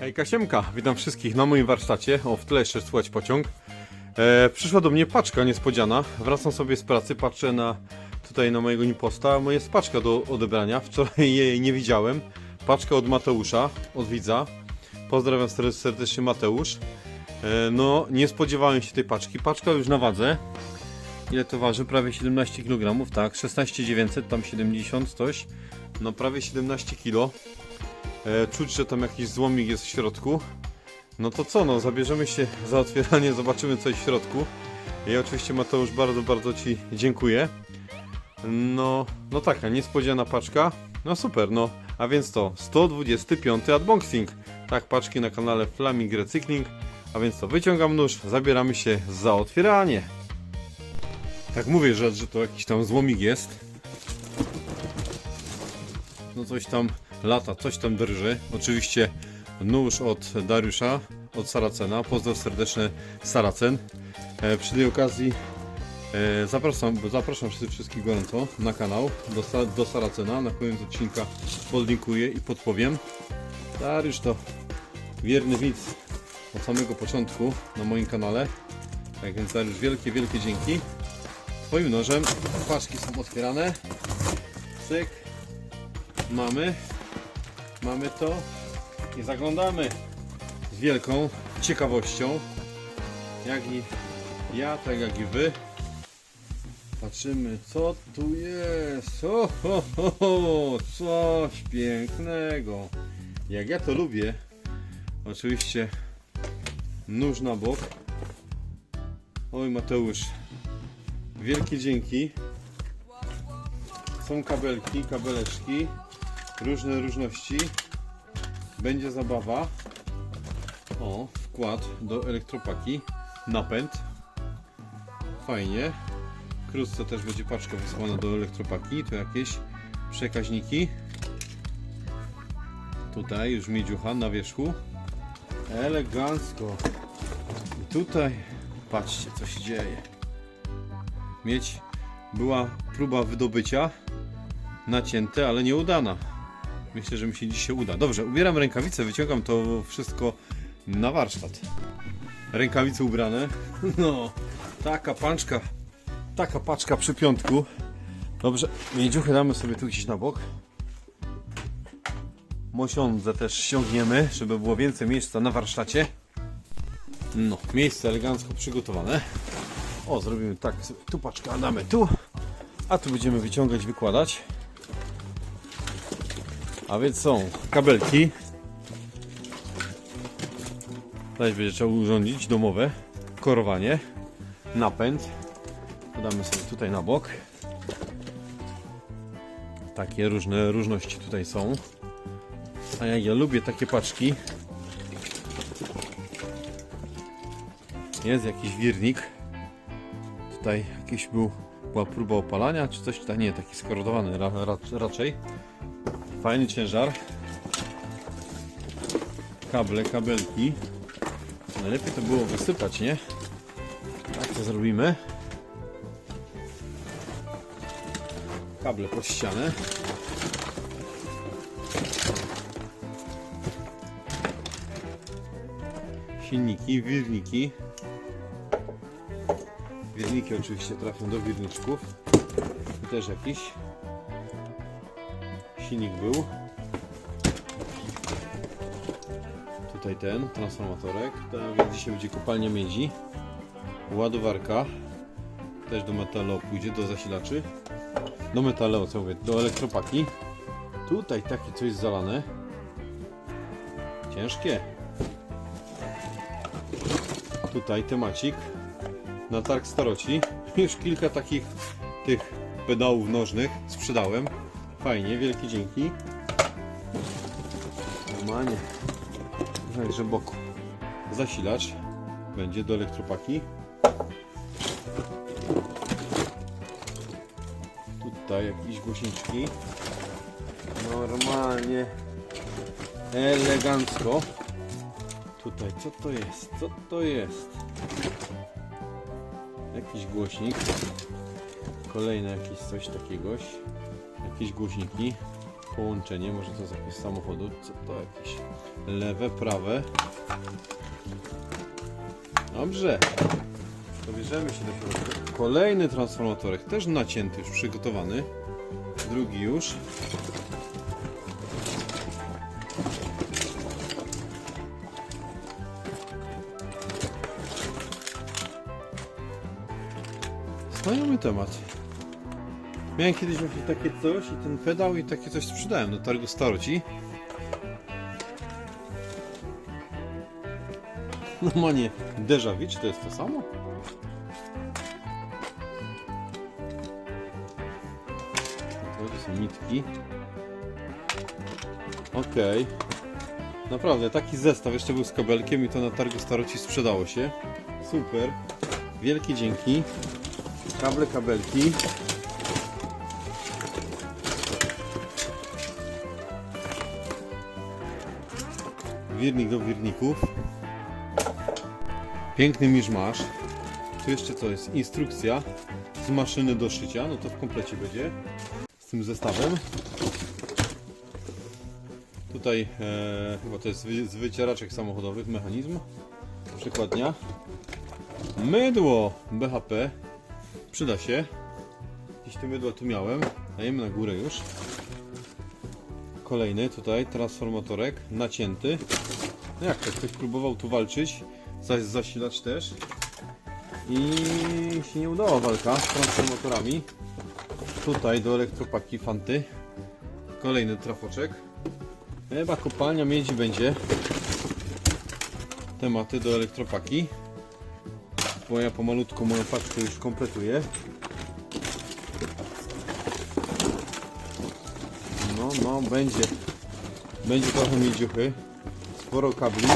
Hej Kasiemka, witam wszystkich na moim warsztacie. O, w tle jeszcze słychać pociąg. E, przyszła do mnie paczka niespodziana. Wracam sobie z pracy, patrzę na tutaj na mojego niposta. Moja jest paczka do odebrania. Wczoraj jej nie widziałem. Paczka od Mateusza, od widza. Pozdrawiam ser- serdecznie Mateusz. E, no, nie spodziewałem się tej paczki. Paczka już na wadze. Ile to waży? Prawie 17 kg, tak. 16900, tam 70 coś. No prawie 17 kg. E, czuć, że tam jakiś złomik jest w środku. No to co, no zabierzemy się za otwieranie, zobaczymy co jest w środku. Ja oczywiście Mateusz bardzo, bardzo Ci dziękuję. No, no taka niespodziana paczka. No super, no. A więc to 125 unboxing. Tak, paczki na kanale Flaming Recykling. A więc to wyciągam nóż, zabieramy się za otwieranie. Tak mówię, że, że to jakiś tam złomik jest. No coś tam lata, coś tam drży. Oczywiście nóż od Dariusza, od Saracena. Pozdrow serdeczny Saracen. E, przy tej okazji e, zapraszam, zapraszam wszystkich- gorąco na kanał do, do Saracena. Na koniec odcinka podlinkuję i podpowiem. Dariusz to wierny widz od samego początku na moim kanale. Tak więc Dariusz, wielkie, wielkie dzięki. Twoim nożem paczki są otwierane. Cyk. Mamy. Mamy to. I zaglądamy z wielką ciekawością. Jak i ja, tak jak i wy. Patrzymy, co tu jest. O, ho, ho, ho, coś pięknego. Jak ja to lubię. Oczywiście nóż na bok. Oj Mateusz, wielkie dzięki. Są kabelki, kabeleczki, różne różności. Będzie zabawa. O, wkład do elektropaki, napęd. Fajnie. Wkrótce też będzie paczka wysłana do elektropaki. Tu jakieś przekaźniki. Tutaj już miedziucha na wierzchu. Elegancko. I tutaj patrzcie co się dzieje. Mieć była próba wydobycia nacięte, ale nieudana. Myślę, że mi się dzisiaj uda. Dobrze, ubieram rękawice, wyciągam to wszystko na warsztat. Rękawice ubrane. No, taka paczka, taka paczka przy piątku. Dobrze, miedziuchy damy sobie tu gdzieś na bok. Mosiądze też ściągniemy, żeby było więcej miejsca na warsztacie. No, miejsce elegancko przygotowane. O, zrobimy tak, tu paczkę damy tu, a tu będziemy wyciągać, wykładać. A więc są kabelki. Zaś będzie trzeba urządzić domowe korowanie, napęd. Podamy sobie tutaj na bok. Takie różne różności tutaj są. A jak ja lubię takie paczki. Jest jakiś wirnik. Tutaj jakiś był, była próba opalania, czy coś tutaj, nie, taki skorodowany ra, ra, raczej. Fajny ciężar. Kable, kabelki. Najlepiej to było wysypać, nie? Tak to zrobimy. Kable pod ścianę. Silniki, wirniki. Wirniki oczywiście trafią do wirniczków. Tu też jakiś silnik był. Tutaj ten transformatorek. Tam więc dzisiaj będzie kopalnia miedzi. Ładowarka. Też do metalu pójdzie, do zasilaczy. Do metalu, co mówię, do elektropaki. Tutaj takie coś zalane. Ciężkie. Tutaj temacik. Na targ staroci. Już kilka takich tych pedałów nożnych sprzedałem. Fajnie, wielkie dzięki. Normalnie. Także boku. Zasilacz będzie do elektropaki. Tutaj jakieś głośniczki. Normalnie. Elegancko. Tutaj, co to jest? Co to jest? Jakiś głośnik. Kolejne jakieś coś takiegoś. Jakieś głośniki. połączenie, może to z jakiegoś samochodu, co to jakieś lewe, prawe. Dobrze. To bierzemy się do środka. Kolejny transformatorek, też nacięty, już przygotowany. Drugi już. Znajomy temat. Miałem kiedyś właśnie takie coś i ten pedał i takie coś sprzedałem do targu staroci. Normalnie déjà vu, czy to jest to samo? To są nitki. Okej. Naprawdę, taki zestaw jeszcze był z kabelkiem i to na targu staroci sprzedało się. Super. Wielkie dzięki. Kable, kabelki. Wirnik do wirników. Piękny miszmasz. Tu jeszcze co jest? Instrukcja z maszyny do szycia. No to w komplecie będzie z tym zestawem. Tutaj e, chyba to jest z wycieraczek samochodowych mechanizm. Przykładnia. Mydło BHP. Przyda się. Gdzieś tu mydła tu miałem. Dajemy na górę już. Kolejny tutaj transformatorek nacięty. No jak to ktoś próbował tu walczyć, zaś zasilacz też. I się nie udała walka z transformatorami. Tutaj do elektropaki fanty. Kolejny trafoczek. Chyba kopalnia miedzi będzie. Tematy do elektropaki. Bo ja pomalutku moją paczkę już kompletuję. No, będzie. Będzie trochę miedziuchy. Sporo kabli.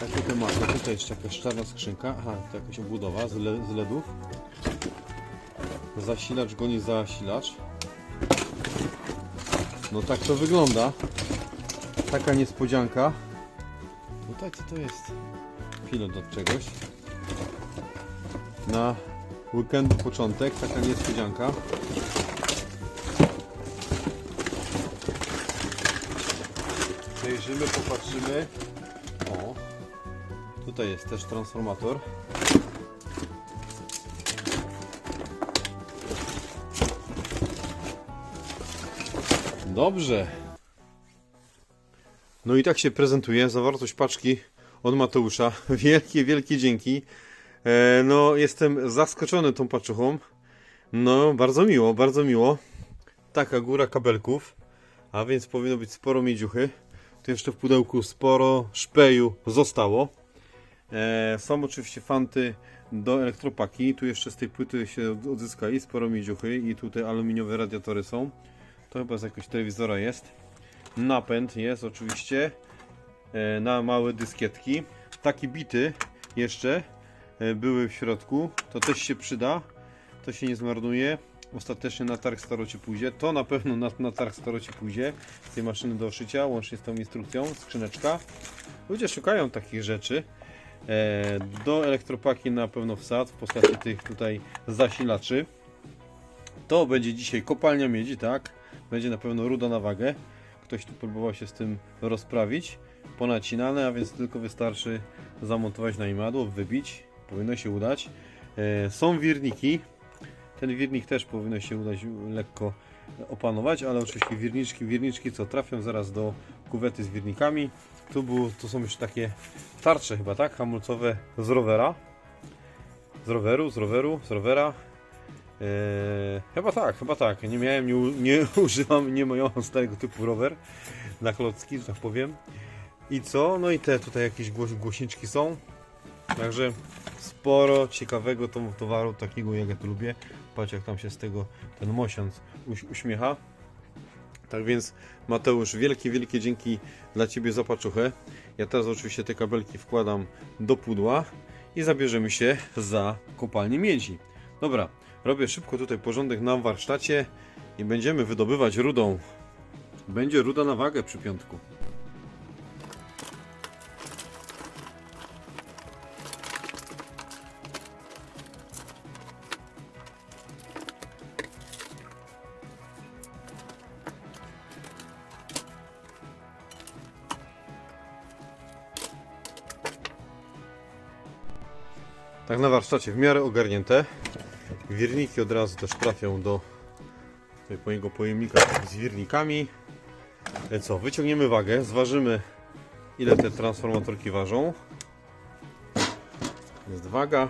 Takie tematy. Tutaj jeszcze jakaś czarna skrzynka. Aha, to jakaś obudowa z, le z LEDów. Zasilacz goni zasilacz. No tak to wygląda. Taka niespodzianka. Tutaj co to jest? Pilot od czegoś. Na weekendu początek, taka niespodzianka. Przejrzymy, popatrzymy. O, tutaj jest też transformator. Dobrze. No i tak się prezentuje zawartość paczki od Mateusza. Wielkie, wielkie dzięki. E, no, jestem zaskoczony tą paczuchą. No, bardzo miło, bardzo miło. Taka góra kabelków, a więc powinno być sporo miedziuchy. Tu jeszcze w pudełku sporo szpeju zostało. E, są oczywiście fanty do elektropaki. Tu jeszcze z tej płyty się od- odzyskali sporo miedziuchy i tutaj aluminiowe radiatory są. To chyba z jakiegoś telewizora jest. Napęd jest oczywiście e, na małe dyskietki. Takie bity jeszcze e, były w środku. To też się przyda. To się nie zmarnuje. Ostatecznie na targ staroci pójdzie. To na pewno na, na targ staroci pójdzie. Z tej maszyny do szycia, łącznie z tą instrukcją, skrzyneczka. Ludzie szukają takich rzeczy. E, do elektropaki na pewno wsad w postaci tych tutaj zasilaczy. To będzie dzisiaj kopalnia miedzi, tak? Będzie na pewno ruda na wagę. Ktoś tu próbował się z tym rozprawić. Ponacinane, a więc tylko wystarczy zamontować na imadło, wybić. Powinno się udać. E, są wirniki. Ten wirnik też powinno się udać lekko opanować, ale oczywiście wirniczki, wirniczki co trafią zaraz do kuwety z wirnikami. Tu, było, tu są już takie tarcze chyba, tak? Hamulcowe z rowera. Z roweru, z roweru, z rowera. Eee, chyba tak, chyba tak. Nie miałem, nie, nie używam, nie mając tego typu rower na klocki, że tak powiem. I co? No i te tutaj jakieś głos, głośniczki są. Także sporo ciekawego to, towaru, takiego jak ja to lubię. Patrz jak tam się z tego ten mosiąc uś, uśmiecha. Tak więc Mateusz, wielkie, wielkie dzięki dla Ciebie za paczuchę. Ja teraz oczywiście te kabelki wkładam do pudła i zabierzemy się za kopalnię miedzi. Dobra, robię szybko tutaj porządek na warsztacie i będziemy wydobywać rudą. Będzie ruda na wagę przy piątku. Warsztacie w miarę ogarnięte. Wirniki od razu też trafią do mojego pojemnika z wirnikami. E, Co, wyciągniemy wagę, zważymy ile te transformatorki ważą. Jest waga.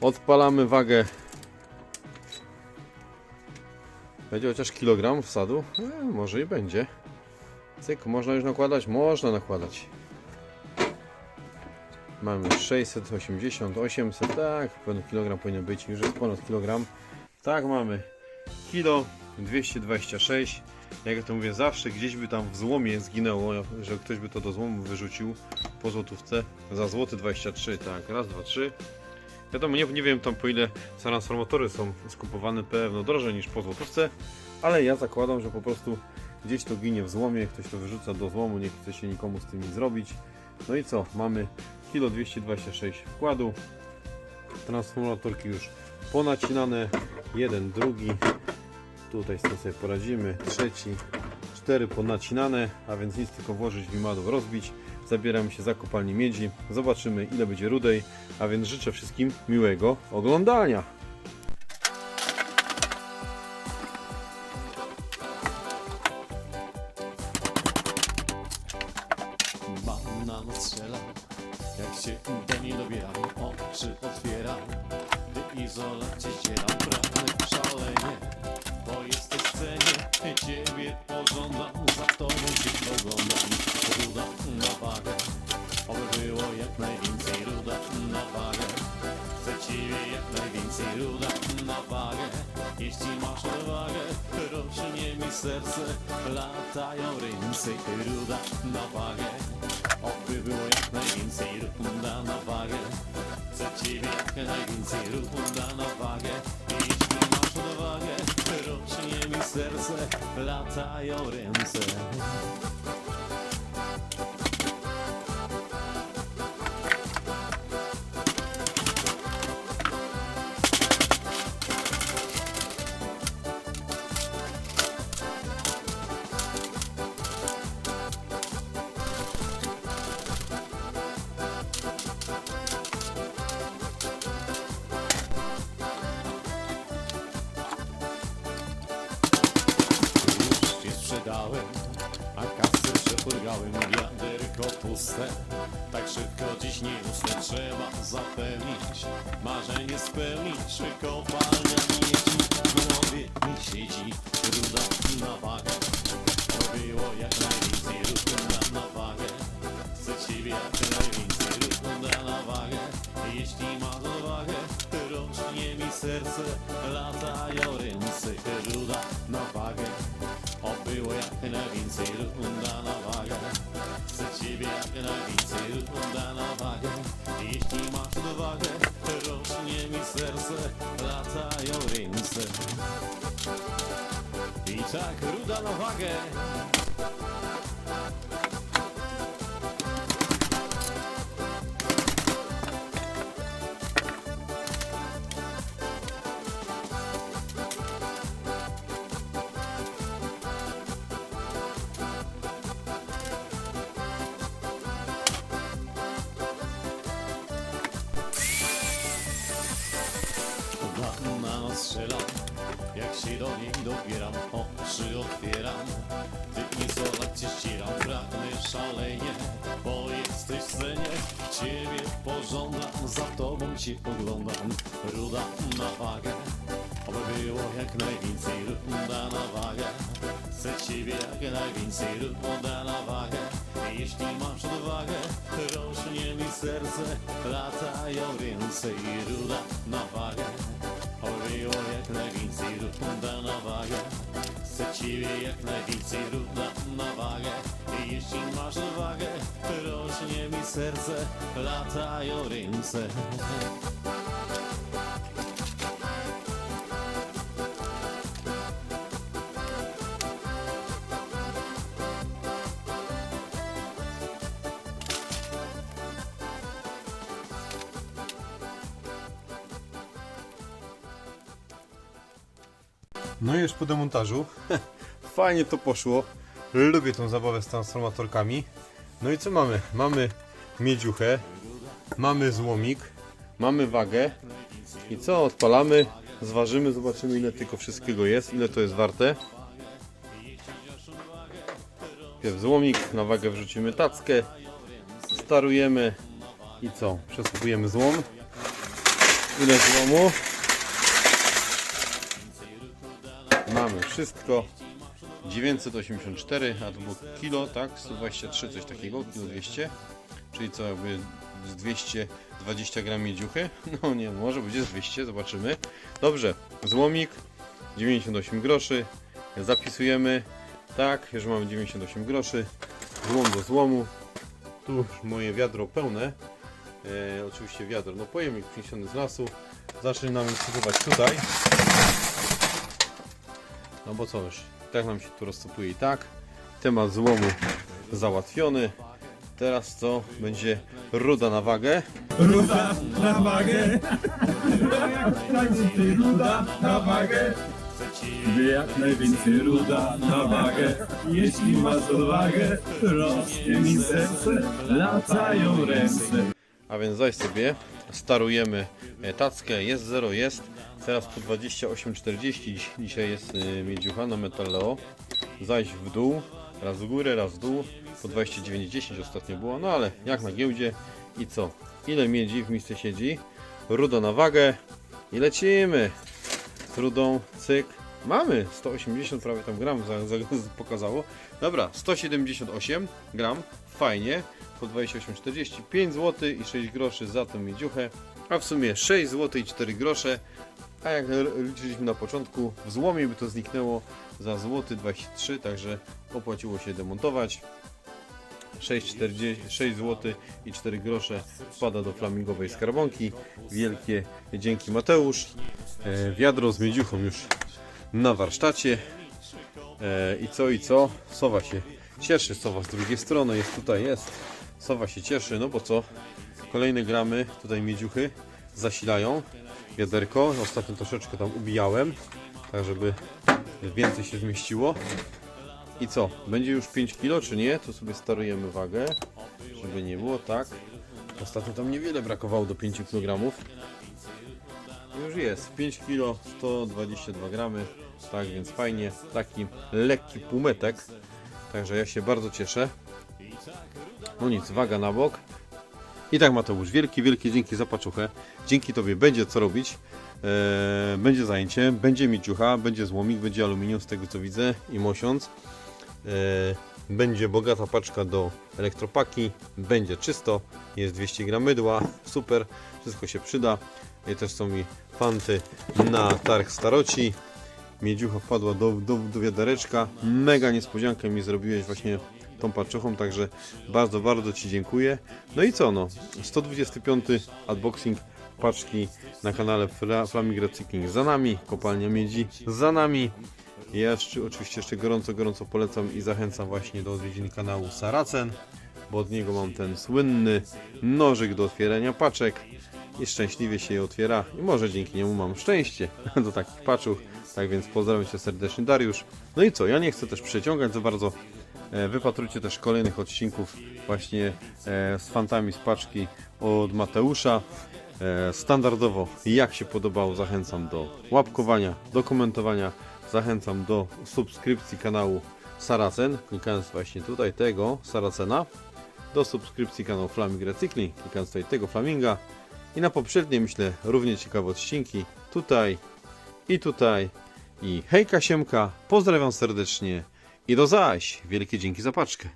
Odpalamy wagę. Będzie chociaż kilogram wsadu? E, może i będzie. Cyk, można już nakładać? Można nakładać. Mamy 680, 800, tak, pewien kilogram powinien być, już jest ponad kilogram. Tak, mamy kilo 226. Jak ja to mówię, zawsze gdzieś by tam w złomie zginęło, że ktoś by to do złomu wyrzucił po złotówce za złoty 23, tak, raz, dwa, trzy. Wiadomo, nie, nie wiem tam po ile transformatory są skupowane pewno drożej niż po złotówce, ale ja zakładam, że po prostu gdzieś to ginie w złomie, ktoś to wyrzuca do złomu, nie chce się nikomu z tym nic zrobić. No i co? Mamy kilo 226 wkładu, transformatorki już ponacinane, jeden, drugi, tutaj z tym sobie poradzimy, trzeci, cztery ponacinane, a więc nic tylko włożyć w imadów, rozbić. Zabieramy się za kopalnię miedzi, zobaczymy ile będzie rudej, a więc życzę wszystkim miłego oglądania. Latają ręce Ruda na wagę Oby było jak najwięcej runda na wagę Chcę ciebie jak najwięcej runda na wagę Jeśli masz odwagę Rośnie mi serce Latają ręce Tak szybko dziś nie usnę, trzeba zapewnić, marzenie spełnić. Kopalnia miedzi w głowie mi siedzi, ruda na wagę. To było jak najwięcej ruda na wagę. Chcę ciebie jak najwięcej ruda na wagę. Jeśli masz odwagę, rośnie mi serce, latają ręce, ruda na wagę. O było jak najwięcej runda na wagę jak runda na wagę Jeśli masz odwagę Rośnie mi serce Latają ręce I tak ruda na wagę Oczy otwieram. Gdy izolację ścieram Pragnę szalenie Bo jesteś w scenie. Ciebie pożądam Za tobą się oglądam Ruda na wagę Oby było jak najwięcej. Runda na wagę Chcę ciebie jak najwięcej. Runda na wagę jeśli masz odwagę, rośnie mi serce, latają ręce i ruda na wagę. Obyło jak najwięcej. Chcę ciebie jak najwięcej runda na wagę. Jeśli masz odwagę, rośnie mi serce, latają ręce. Po demontażu. Fajnie to poszło. Lubię tą zabawę z transformatorkami. No i co mamy? Mamy miedziuchę, mamy złomik, mamy wagę i co, odpalamy, zważymy, zobaczymy ile tylko wszystkiego jest, ile to jest warte. Pierw złomik, na wagę wrzucimy tackę, starujemy i co, przesłupujemy złom. Ile złomu? Wszystko. 984, a to było kilo, tak? 123, coś takiego, kilo 200. Czyli co, jakby z 220 gram miedziuchy? No nie, może będzie z 200, zobaczymy. Dobrze, złomik 98 groszy. Zapisujemy. Tak, już mamy 98 groszy. Złom do złomu. Tu już moje wiadro pełne. E, oczywiście wiadro, no pojemnik przyniesiony z lasu. Zaczynamy wsypywać tutaj. No bo co już, tak nam się tu rozsypuje i tak. Temat złomu załatwiony. Teraz co? Będzie ruda na wagę. Ruda na wagę. Ruda na wagę. Jak najwięcej ruda na wagę. Jeśli masz odwagę, rośnie mi serce, latają ręce. A więc zaś sobie starujemy e, tackę. Jest 0, jest. Teraz po 28,40 Dziś- dzisiaj jest e, miedziucha na Metalleo. Zajść w dół, raz w górę, raz w dół. Po 29,10 ostatnio było, no ale jak na giełdzie. I co? Ile miedzi w misce siedzi? Ruda na wagę i lecimy. Z rudą, cyk. Mamy 180 prawie tam gram za, za, pokazało. Dobra, 178 gram, fajnie. Po 28,40, 5 zł i 6 groszy za tą miedziuchę. A w sumie 6 zł i 4 grosze. A jak liczyliśmy na początku, w złomie by to zniknęło za złoty 23, także opłaciło się demontować. 6,40 6 zł i 4 grosze wpada do flamingowej skarbonki. Wielkie dzięki Mateusz. E, wiadro z miedziuchą już na warsztacie. E, I co, i co? Sowa się cieszy, Sowa z drugiej strony jest tutaj, jest. Sowa się cieszy, no bo co? Kolejne gramy, tutaj miedziuchy zasilają wiaderko. Ostatnio troszeczkę tam ubijałem, tak żeby więcej się zmieściło. I co? Będzie już 5 kg czy nie? To sobie starujemy wagę, żeby nie było tak. Ostatnio tam niewiele brakowało do 5 kg. Już jest 5 kg 122 gramy. Tak więc fajnie. Taki lekki półmetek. Także ja się bardzo cieszę. No nic, waga na bok. I tak Mateusz, wielkie, wielkie dzięki za paczuchę. Dzięki Tobie będzie co robić. Eee, będzie zajęcie, będzie miciucha, będzie złomik, będzie aluminium z tego co widzę i mosiąc. Eee, będzie bogata paczka do elektropaki, będzie czysto, jest 200 gram mydła, super, wszystko się przyda. I też są mi fanty na targ staroci. Miedziucha wpadła do, do, do wiadereczka. Mega niespodziankę mi zrobiłeś właśnie tą paczuchą, także bardzo, bardzo Ci dziękuję. No i co no, 125 unboxing paczki na kanale Fla- Flaming Recycling za nami, kopalnia miedzi za nami. Ja jeszcze, oczywiście jeszcze gorąco, gorąco polecam i zachęcam właśnie do odwiedzin kanału Saracen, bo od niego mam ten słynny nożyk do otwierania paczek i szczęśliwie się je otwiera i może dzięki niemu mam szczęście do takich paczuch. Tak więc pozdrawiam Cię serdecznie Dariusz. No i co, ja nie chcę też przeciągać za bardzo. E, Wypatrujcie też kolejnych odcinków właśnie e, z fantami z paczki od Mateusza. E, Standardowo, jak się podobało, zachęcam do łapkowania, do komentowania, zachęcam do subskrypcji kanału Saracen, klikając właśnie tutaj tego Saracena, do subskrypcji kanału Flaming Recycling, klikając tutaj tego Flaminga i na poprzednie, myślę, równie ciekawe odcinki tutaj i tutaj. I hejka siemka, pozdrawiam serdecznie i do zaś, wielkie dzięki za paczkę.